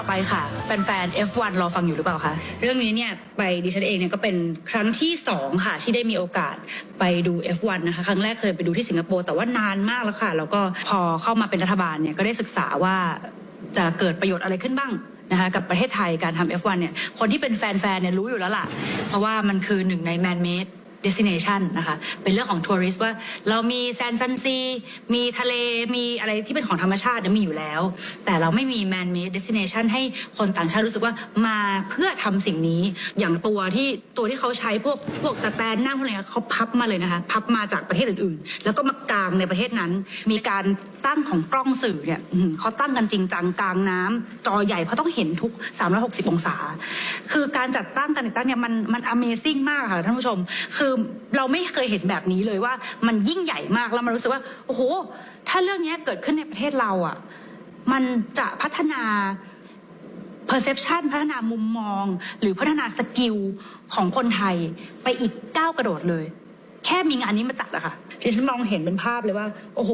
ต่อไปค่ะ แฟนๆ F1 รอฟังอยู่หรือเปล่าคะ เรื่องนี้เนี่ยไปดิฉันเองเนี่ยก็เป็นครั้งที่2ค่ะ ที่ได้มีโอกาสไปดู F1 นะคะ ครั้งแรกเคยไปดูที่สิงคโปร์แต่ว่านานมากแล้วค่ะ แล้วก็พอเข้ามาเป็นรัฐบาลเนี่ยก็ได้ศึกษาว่าจะเกิดประโยชน์อะไรขึ้นบ้างนะคะกับประเทศไทยการทำ F1 เนี่ยคนที่เป็นแฟนๆเนี่ยรู้อยู่แล้วล่ะ เพราะว่ามันคือหนึ่งใน man made destination นะคะเป็นเรื่องของทัวริสต์ว่าเรามีแซนซันซีมีทะเลมีอะไรที่เป็นของธรรมชาติเนี่ยมีอยู่แล้ว แต่เราไม่มี man made destination ให้คนต่างชาติรู้สึกว่ามาเพื่อทำสิ่งนี้อย่างตัวที่ตัวที่เขาใช้พวกพวกสแตนนั่งพวกอะไรเงี้ยเขาพับมาเลยนะคะพับมาจากประเทศอื่นๆ แล้วก็มากางในประเทศนั้น มีการตั้งของกล้องสื่อเนี่ยเขาตั้งกันจริงจังกลางน้ำจอใหญ่เพราะต้องเห็นทุก 360 องศา คือการจัดตั้งการติดตั้งเนี่ยมันมัน Amazing มากค่ะท่านผู้ชม คือเราไม่เคยเห็นแบบนี้เลยว่า มันยิ่งใหญ่มากแล้วมันรู้สึกว่าโอ้โห ถ้าเรื่องนี้เกิดขึ้นในประเทศเราอะ มันจะพัฒนา perception พัฒนามุมมอง หรือพัฒนาสกิลของคนไทยไปอีกก้าวกระโดดเลย แค่มีงานนี้มาจัดอะค่ะดิฉันมองเห็นเป็นภาพเลยว่า โอ้โห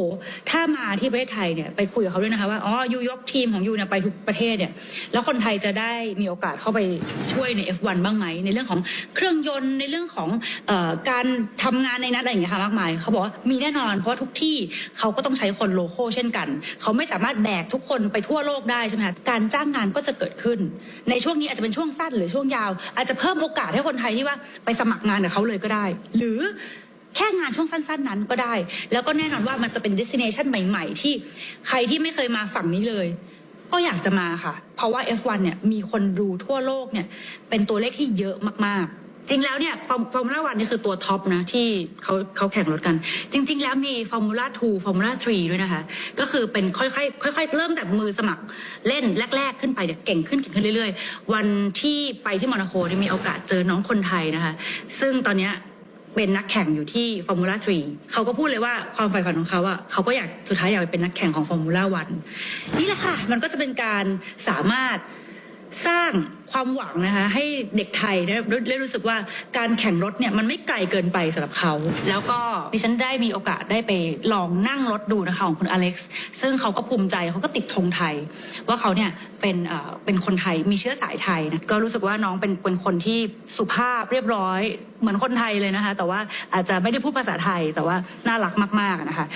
ถ้ามาที่ประเทศไทยเนี่ยไปคุยกับเขาด้วยนะคะว่าอ๋อยูยกทีมของยูเนี่ยไปทุกประเทศเนี่ยแล้วคนไทยจะได้มีโอกาสเข้าไปช่วยใน F1 บ้างไหมในเรื่องของเครื่องยนต์ในเรื่องของออการทำงานในนัดอะไรอย่างเงี้ยค่ะมากมายเขาบอกว่ามีแน่นอนเพราะว่าทุกที่เขาก็ต้องใช้คนโลโก้เช่นกัน เขาไม่สามารถแบกทุกคนไปทั่วโลกได้ใช่ไหมคะการจ้างงานก็จะเกิดขึ้น ในช่วงนี้อาจจะเป็นช่วงสั้นหรือช่วงยาว อาจจะเพิ่มโอกาสให้คนไทยที่ว่าไปสมัครงานกับเขาเลยก็ได้ หรือ แค่งานช่วงสั้น ๆ นั้นก็ได้ แล้วก็แน่นอนว่ามันจะเป็น destination ใหม่ ๆ ที่ใครที่ไม่เคยมาฝั่งนี้เลย ก็อยากจะมาค่ะ เพราะว่า F1 เนี่ยมีคนดูทั่วโลกเนี่ยเป็นตัวเลขที่เยอะมากๆจริงแล้วเนี่ยฟอร์มูล่าวันนี่คือตัวท็อปนะที่เขาเขาแข่งรถกัน จริง ๆ แล้วมีฟอร์มูล่า2ฟอร์มูล่า3ด้วยนะคะ ก็คือเป็นค่อยๆค่อย ๆ เริ่มแต่มือสมัครเล่นแรก ๆ ขึ้นไปเนี่ยเก่งขึ้นเก่งขึ้นเรื่อย ๆ วันที่ไปที่โมนาโคเนี่ยมีโอกาสเจอน้องคนไทยนะคะ ซึ่งตอนเนี้ย เป็นนักแข่งอยู่ที่ฟอร์มูล่า3เขาก็พูดเลยว่าความใฝ่ฝันของเขาอะเขาก็อยากสุดท้ายอยากไปเป็นนักแข่งของฟอร์มูล่าวันนี่แหละค่ะ มันก็จะเป็นการสามารถสร้างความหวังนะคะให้เด็กไทยได้ได้รู้สึกว่าการแข่งรถเนี่ยมันไม่ไกลเกินไปสำหรับเขา แล้วก็ดิฉันได้มีโอกาสได้ไปลองนั่งรถดูนะคะของคุณอเล็กซ์ซึ่งเขาก็ภูมิใจเขาก็ติดธงไทย ว่าเขาเนี่ยเป็นเอ่อเป็นคนไทยมีเชื้อสายไทยนะก็รู้สึกว่าน้องเป็นเป็นคนที่สุภาพเรียบร้อยเหมือนคนไทยเลยนะคะ แต่ว่าอาจจะไม่ได้พูดภาษาไทยแต่ว่าน่ารักมากๆนะคะ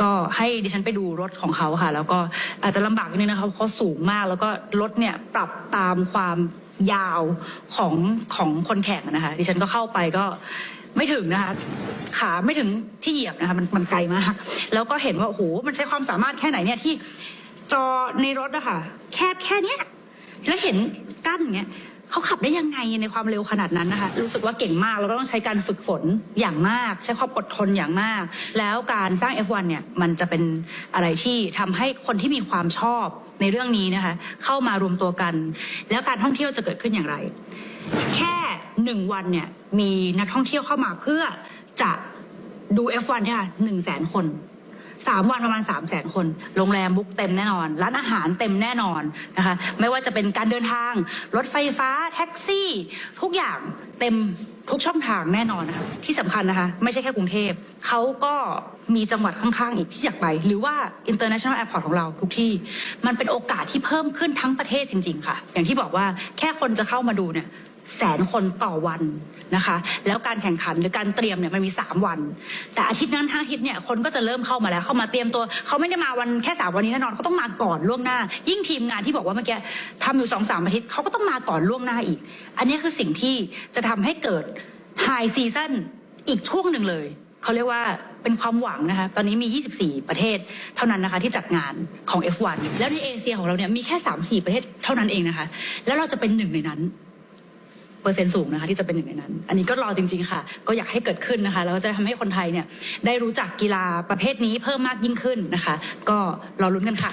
ก็ให้ดิฉันไปดูรถของเขาค่ะ แล้วก็อาจจะลำบากนิดนึงนะคะเพราะเขาสูงมาก แล้วก็รถเนี่ยปรับตามความ ยาวของของคนแข่งนะคะดิฉันก็เข้าไปก็ไม่ถึงนะคะขาไม่ถึงที่เหยียบนะคะมันมันไกลมากแล้วก็เห็นว่าโอ้โหมันใช้ความสามารถแค่ไหนเนี่ยที่จอในรถอะค่ะแคบแค่เนี้ยแล้วเห็นกั้นเงี้ย เขาขับได้ยังไงในความเร็วขนาดนั้นนะคะ รู้สึกว่าเก่งมากแล้วก็ต้องใช้การฝึกฝนอย่างมาก ใช้ความอดทนอย่างมาก แล้วการสร้าง F1 เนี่ยมันจะเป็นอะไรที่ทำให้คนที่มีความชอบในเรื่องนี้นะคะ เข้ามารวมตัวกัน แล้วการท่องเที่ยวจะเกิดขึ้นอย่างไร แค่หนึ่งวันเนี่ยมีนักท่องเที่ยวเข้ามาเพื่อจะดู F1 เนี่ยหนึ่งแสนคน สามวันประมาณสามแสนคน โรงแรมบุ๊กเต็มแน่นอน ร้านอาหารเต็มแน่นอนนะคะ ไม่ว่าจะเป็นการเดินทาง รถไฟฟ้า แท็กซี่ ทุกอย่างเต็มทุกช่องทางแน่นอนนะคะ ที่สำคัญนะคะ ไม่ใช่แค่กรุงเทพ เขาก็มีจังหวัดข้างๆ อีกที่อยากไป หรือว่า international airport ของเราทุกที่ มันเป็นโอกาสที่เพิ่มขึ้นทั้งประเทศจริง ๆ ค่ะ อย่างที่บอกว่าแค่คนจะเข้ามาดูเนี่ย แสนคนต่อวันนะคะ แล้วการแข่งขันหรือการเตรียมเนี่ยมันมี 3 วัน แต่อาทิตย์นั้นทั้งอาทิตย์เนี่ยคนก็จะเริ่มเข้ามาแล้ว เข้ามาเตรียมตัว เขาไม่ได้มาวันแค่ 3 วันนี้แน่นอนเขาต้องมาก่อนล่วงหน้า ยิ่งทีมงานที่บอกว่าเมื่อกี้ทำอยู่2อสามอาทิตย์เขาก็ต้องมาก่อนล่วงหน้าอีก อันนี้คือสิ่งที่จะทำให้เกิดไฮซีซั o นอีกช่วงหนึ่งเลยเขาเรียกว่าเป็นความหวังนะคะ ตอนนี้มี 24 ประเทศเท่านั้นนะคะที่จัดงานของ F1 แล้วในเอเชียของเราเนี่ยมีแค่ 3-4 ประเทศเท่านั้นเองนะคะ แล้วเราจะเป็นหนึ่งในนั้น เปอร์เซ็นต์สูงนะคะที่จะเป็นหนึ่งในนั้น อันนี้ก็รอจริง ๆ ค่ะ ก็อยากให้เกิดขึ้นนะคะ แล้วก็จะทำให้คนไทยเนี่ยได้รู้จักกีฬาประเภทนี้เพิ่มมากยิ่งขึ้นนะคะ ก็รอลุ้นกันค่ะ